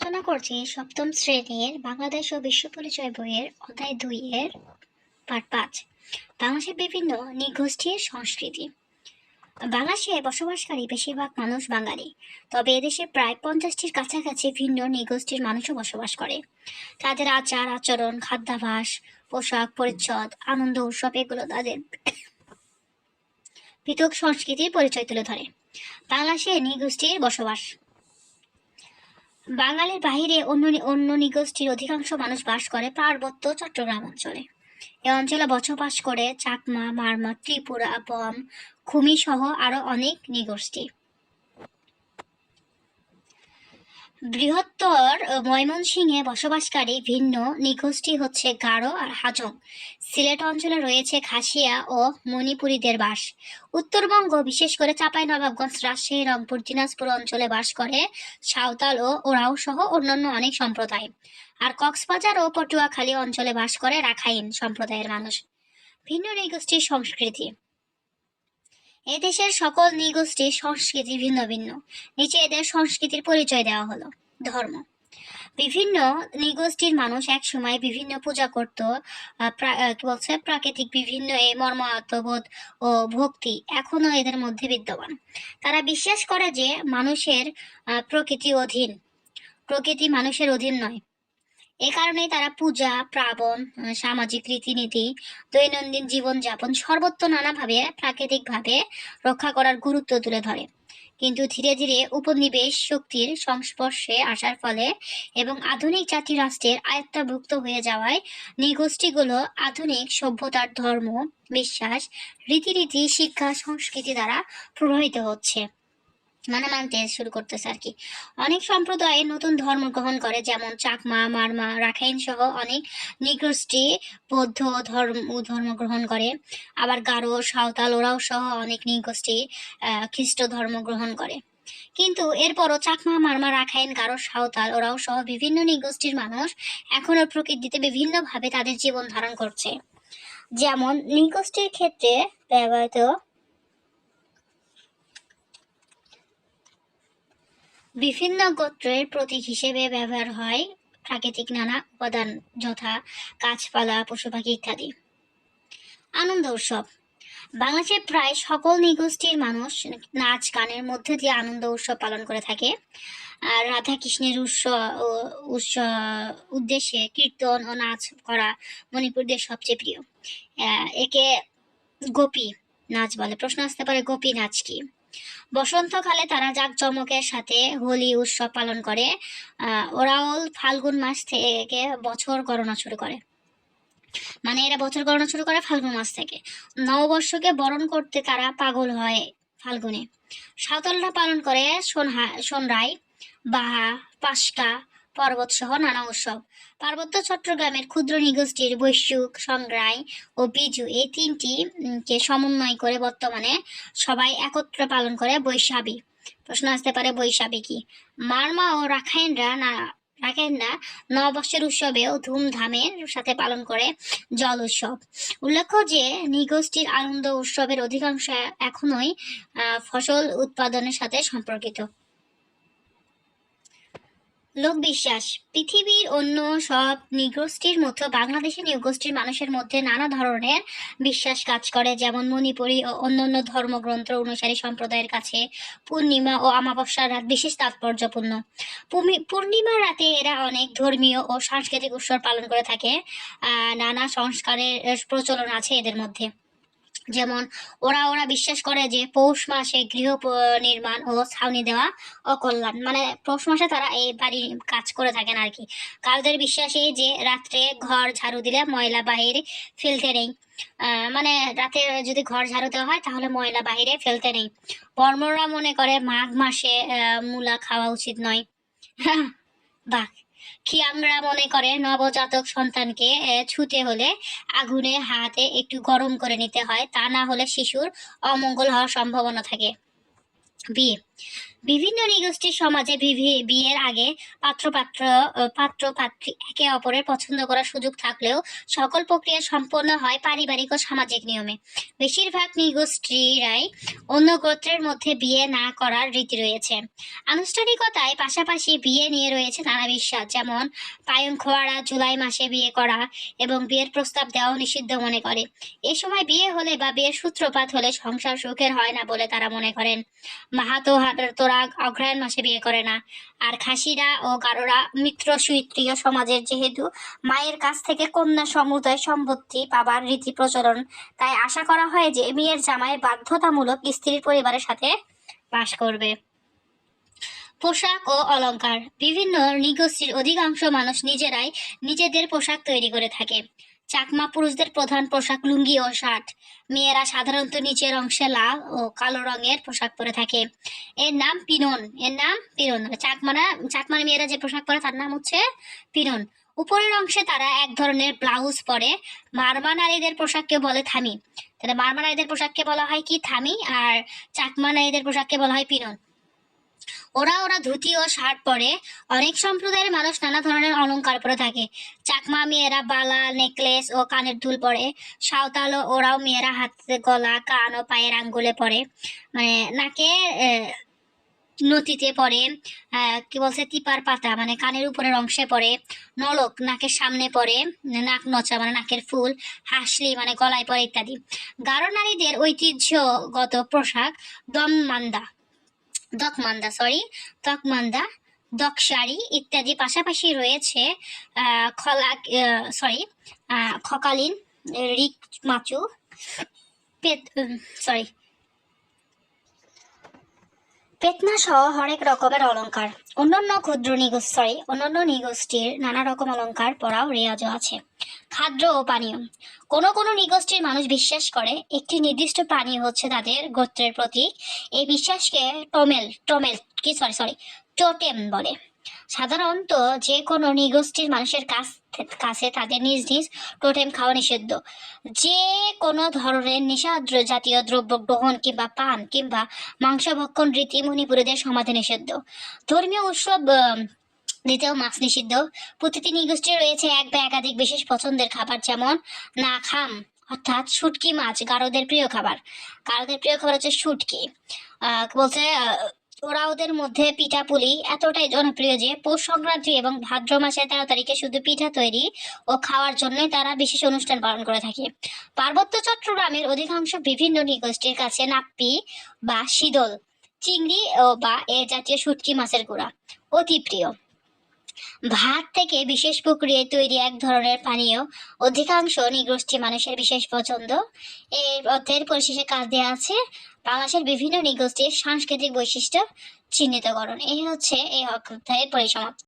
আলোচনা করছি সপ্তম শ্রেণির বাংলাদেশ ও বিশ্ব পরিচয় বইয়ের অধ্যায় দুই এর পাঠ পাঁচ। বাংলাদেশের বিভিন্ন নৃগোষ্ঠীর সংস্কৃতি। বাংলাদেশে বসবাসকারী বেশিরভাগ মানুষ বাঙালি। তবে এদেশে প্রায় পঞ্চাশটির কাছাকাছি ভিন্ন নৃগোষ্ঠীর মানুষও বসবাস করে। তাদের আচার, আচরণ, খাদ্যাভাস, পোশাক, পরিচ্ছদ, আনন্দ, উৎসব এগুলো তাদের পৃথক সংস্কৃতির পরিচয় তুলে ধরে। বাংলাদেশে নৃগোষ্ঠীর বসবাস বাঙালির বাহিরে অন্য অন্য নিগোষ্ঠীর অধিকাংশ মানুষ বাস করে পার্বত্য চট্টগ্রাম অঞ্চলে। এ অঞ্চলে বসবাস করে চাকমা, মারমা, ত্রিপুরা, বম খুমি সহ আরও অনেক নিগোষ্ঠী। বৃহত্তর ময়মনসিংহে বসবাসকারী ভিন্ন নিগোষ্ঠী হচ্ছে গারো আর হাজং। সিলেট অঞ্চলে রয়েছে খাসিয়া ও মণিপুরীদের বাস। উত্তরবঙ্গ, বিশেষ করে চাঁপাইনবাবগঞ্জ, রাজশাহী, রংপুর, দিনাজপুর অঞ্চলে বাস করে সাঁওতাল ও ওরাও সহ অন্যান্য অনেক সম্প্রদায়। আর কক্সবাজার ও পটুয়াখালী অঞ্চলে বাস করে রাখাইন সম্প্রদায়ের মানুষ। ভিন্ন নৃগোষ্ঠীর সংস্কৃতি। এ দেশের সকল নৃগোষ্ঠীর সংস্কৃতি ভিন্ন ভিন্ন। নিচে এদের সংস্কৃতির পরিচয় দেওয়া হলো। ধর্ম। বিভিন্ন নৃগোষ্ঠীর মানুষ এক সময় বিভিন্ন পূজা করত কি বলছে? প্রাকৃতিক বিভিন্ন এই মর্মাত্মবোধ ও ভক্তি এখনও এদের মধ্যে বিদ্যমান। তারা বিশ্বাস করে যে মানুষের প্রকৃতি অধীন। প্রকৃতি মানুষের অধীন নয়। এ কারণেই তারা পূজা, প্রাবণ সামাজিক রীতিনীতি, দৈনন্দিন জীবনযাপন সর্বত্র নানাভাবে প্রাকৃতিকভাবে রক্ষা করার গুরুত্ব তুলে ধরে। কিন্তু ধীরে ধীরে উপনিবেশ শক্তির সংস্পর্শে আসার ফলে এবং আধুনিক জাতি রাষ্ট্রের আয়ত্তাভুক্ত হয়ে যাওয়ায় নৃগোষ্ঠীগুলো আধুনিক সভ্যতার ধর্ম, বিশ্বাস, রীতিনীতি, শিক্ষা, সংস্কৃতি দ্বারা প্রভাবিত হচ্ছে। মানে মানতে শুরু করতেছে আর কি। অনেক সম্প্রদায় নতুন ধর্ম গ্রহণ করে, যেমন চাকমা, মারমা, রাখাইন সহ অনেক নৃগোষ্ঠী বৌদ্ধ ধর্ম ধর্ম গ্রহণ করে। আবার গারো, সাঁওতাল ওরাও সহ অনেক নৃগোষ্ঠী খ্রিস্ট ধর্ম গ্রহণ করে। কিন্তু এরপরও চাকমা, মারমা, রাখাইন, গারো, সাঁওতাল ওরাও সহ বিভিন্ন নৃগোষ্ঠীর মানুষ এখনও প্রকৃতিতে বিভিন্নভাবে তাদের জীবন ধারণ করছে। যেমন নৃগোষ্ঠীর ক্ষেত্রে ব্যবহৃত বিভিন্ন গোত্রের প্রতীক হিসেবে ব্যবহার হয়। প্রাকৃতিক নানা উপাদান, যথা গাছপালা পশু পাখি ইত্যাদি। আনন্দ উৎসব। বাংলাদেশের প্রায় সকল নৃগোষ্ঠীর মানুষ নাচ গানের মধ্যে দিয়ে আনন্দ উৎসব পালন করে থাকে। আর রাধা কৃষ্ণের উৎসব উৎস উদ্দেশ্যে কীর্তন ও নাচ করা মণিপুরদের সবচেয়ে প্রিয়। একে গোপী নাচ বলে। প্রশ্ন আসতে পারে, গোপী নাচ কি? বসন্তকালে তারা জাঁকজমকের সাথে হোলি উৎসব পালন করে। ওরাও ফাল্গুন মাস থেকে বছর গণনা শুরু করে। মানে এরা বছর গণনা শুরু করে ফাল্গুন মাস থেকে। নববর্ষকে বরণ করতে তারা পাগল হয় ফাল্গুনে। সাঁওতালরা পালন করে সোনহা সোনরাই, বাহা পাশকা পর্বত সহ নানা উৎসব। পার্বত্য চট্টগ্রামের ক্ষুদ্র নৃগোষ্ঠীর বৈশ্বিক সংগ্রাই ও বিজু এই তিনটি কে সমন্বয় করে বর্তমানে সবাই একত্র পালন করে বৈশাখী। প্রশ্ন আসতে পারে বৈশাখী কি মারমা ও রাখাইনরা রাখাইনরা নববর্ষের উৎসবেও ধুমধামের সাথে পালন করে জল উৎসব। উল্লেখ্য যে, নৃগোষ্ঠীর আনন্দ উৎসবের অধিকাংশ এখনোই ফসল উৎপাদনের সাথে সম্পর্কিত। লোকবিশ্বাস। পৃথিবীর অন্য সব নৃগোষ্ঠীর মতো বাংলাদেশের নৃগোষ্ঠীর মানুষের মধ্যে নানা ধরনের বিশ্বাস কাজ করে। যেমন মণিপুরী ও অন্যান্য ধর্মগ্রন্থ অনুসারী সম্প্রদায়ের কাছে পূর্ণিমা ও অমাবস্যার রাত বিশেষ তাৎপর্যপূর্ণ। পূর্ণিমার রাতে এরা অনেক ধর্মীয় ও সাংস্কৃতিক উৎসব পালন করে থাকে। নানা সংস্কারের প্রচলন আছে এদের মধ্যে। যেমন ওরা ওরা বিশ্বাস করে যে পৌষ মাসে গৃহ নির্মাণ ও ছাউনি দেওয়া অকল্যাণ। মানে পৌষ মাসে তারা এই বাড়ি কাজ করে থাকেন আর কি। কালদের বিশ্বাসে যে রাত্রে ঘর ঝাড়ু দিলে ময়লা বাহির ফেলতে নেই। মানে রাতে যদি ঘর ঝাড়ু দেওয়া হয় তাহলে ময়লা বাহিরে ফেলতে নেই। বর্মরা মনে করে মাঘ মাসে মূলা খাওয়া উচিত নয়। বাহ! খিয়াংরা মনে করে নবজাতক সন্তানকে ছুতে হলে আগুনে হাতে একটু গরম করে নিতে হয়। তা না হলে শিশুর অমঙ্গল হওয়ার সম্ভাবনা থাকে। বি বিভিন্ন নৃগোষ্ঠীর সমাজে বিয়ের আগে পাত্র পাত্র পাত্র পাত্রী একে অপরের পছন্দ করার সুযোগ থাকলেও সকল প্রক্রিয়া সম্পন্ন হয় পারিবারিক ও সামাজিক নিয়মে। বেশিরভাগ নৃগোষ্ঠীরাই অন্য গোত্রের মধ্যে বিয়ে না করার রীতি রয়েছে। আনুষ্ঠানিকতায় পাশাপাশি বিয়ে নিয়ে রয়েছে নানা বিশ্বাস, যেমন পায়ন খোয়ারা জুলাই মাসে বিয়ে করা এবং বিয়ের প্রস্তাব দেওয়াও নিষিদ্ধ মনে করে। এ সময় বিয়ে হলে বা বিয়ের সূত্রপাত হলে সংসার সুখের হয় না বলে তারা মনে করেন। মাহাতো হাটের তোরা অগ্রহায়ণ মাসে বিয়ে করে না। আর খাসিরা ও গারোরা মিত্র সুইত্রীয় সমাজের যেহেতু মায়ের কাছ থেকে কন্যা সমুদয় সম্পত্তি পাবার রীতি প্রচলন, তাই আশা করা হয় যে মেয়ের জামাই বাধ্যতামূলক স্ত্রীর পরিবারের সাথে বাস করবে। পোশাক ও অলংকার, বিভিন্ন নৃগোষ্ঠীর অধিকাংশ মানুষ নিজেরাই নিজেদের পোশাক তৈরি করে থাকে। চাকমা পুরুষদের প্রধান পোশাক লুঙ্গি ও শার্ট। মেয়েরা সাধারণত নিচের অংশে লাল ও কালো রঙের পোশাক পরে থাকে। এর নাম পিনন। এর নাম পিনন। চাকমারা, চাকমার মেয়েরা যে পোশাক পরে তার নাম হচ্ছে পিনন। উপরের অংশে তারা এক ধরনের ব্লাউজ পরে। মারমা নারীদের পোশাককে বলে থামি। তাহলে মারমা নারীদের পোশাককে বলা হয় কি থামি? আর চাকমা নারীদের পোশাককে বলা হয় পিনন। ওরা ওরা ধুতি ও শার্ট পরে অনেক সম্প্রদায়ের মানুষ নানা ধরনের অলংকার পরে থাকে। চাকমা মেয়েরা বালা, নেকলেস ও কানের দুল পরে। সাঁওতাল ওরাও মেয়েরা হাতে গলা, কান ও পায়ের আঙ্গুলে পরে। মানে নাকে নতিতে পরে কি বলছে, তিপার পাতা মানে কানের উপরের অংশে পরে। নলক, নাকের সামনে পরে, নাক নচা মানে নাকের ফুল, হাসলি মানে গলায় পরে ইত্যাদি। গারো নারীদের ঐতিহ্যগত পোশাক দমমান্দা দকমান্দা সরি দকমান্দা দকশাড়ি ইত্যাদি পাশাপাশি রয়েছে খলা সরি খকালিন রিক মাচু পেত সরি পেতনা সহ হরেক রকমের অলংকার। অন্যান্য ক্ষুদ্র নিগোষ্ঠী অন্যান্য নিগোষ্ঠীর নানা রকম অলংকার পরাও রেওয়াজও আছে। খাদ্য ও পানীয়। কোন কোন নিগোষ্ঠীর মানুষ বিশ্বাস করে, একটি নির্দিষ্ট পানীয় হচ্ছে তাদের গোত্রের প্রতীক। এই বিশ্বাসকে টমেল টমেল, কি সরি সরি টোটেম বলে। সাধারণত যে কোনো নিগোষ্ঠীর মানুষের কাছ কাছে তাদের নিজ নিজ টোটেম খাওয়া নিষিদ্ধ। যে কোনো ধরনের নিষাদ্র জাতীয় দ্রব্য গ্রহণ কিংবা পান কিংবা মাংস, ভক্ষণ, রীতি, মণিপুরীদের সমাধি নিষিদ্ধ। ধর্মীয় উৎসব দ্বিতীয় মাছ নিষিদ্ধ। প্রতিটি নিগোষ্ঠীর রয়েছে এক বা একাধিক বিশেষ পছন্দের খাবার, যেমন না খাম অর্থাৎ শুটকি মাছ, গারোদের প্রিয় খাবার। গারোদের প্রিয় খাবার হচ্ছে শুটকি। বলছে আহ, ওরা ওদের মধ্যে পিঠা পুলি এতটাই জনপ্রিয় যে পৌষ সংক্রান্তি এবং ভাদ্র মাসের তেরো তারিখে শুধু পিঠা তৈরি ও খাওয়ার জন্যই তারা বিশেষ অনুষ্ঠান পালন করে থাকে। পার্বত্য চট্টগ্রামের অধিকাংশ বিভিন্ন নিগোষ্ঠীর কাছে নাপ্পি বা শীতল চিংড়ি ও বা এ জাতীয় শুটকি মাছের গুঁড়া অতি প্রিয়। ভাত থেকে বিশেষ প্রক্রিয়ায় তৈরি এক ধরনের পানীয় অধিকাংশ নিগোষ্ঠী মানুষের বিশেষ পছন্দ। এর অধ্যায়ের পরিশেষে কাজ দেওয়া আছে বাংলাদেশের বিভিন্ন নিগোষ্ঠীর সাংস্কৃতিক বৈশিষ্ট্য চিহ্নিতকরণ। এই হচ্ছে এই অধ্যায়ের পরিসমাপ্তি।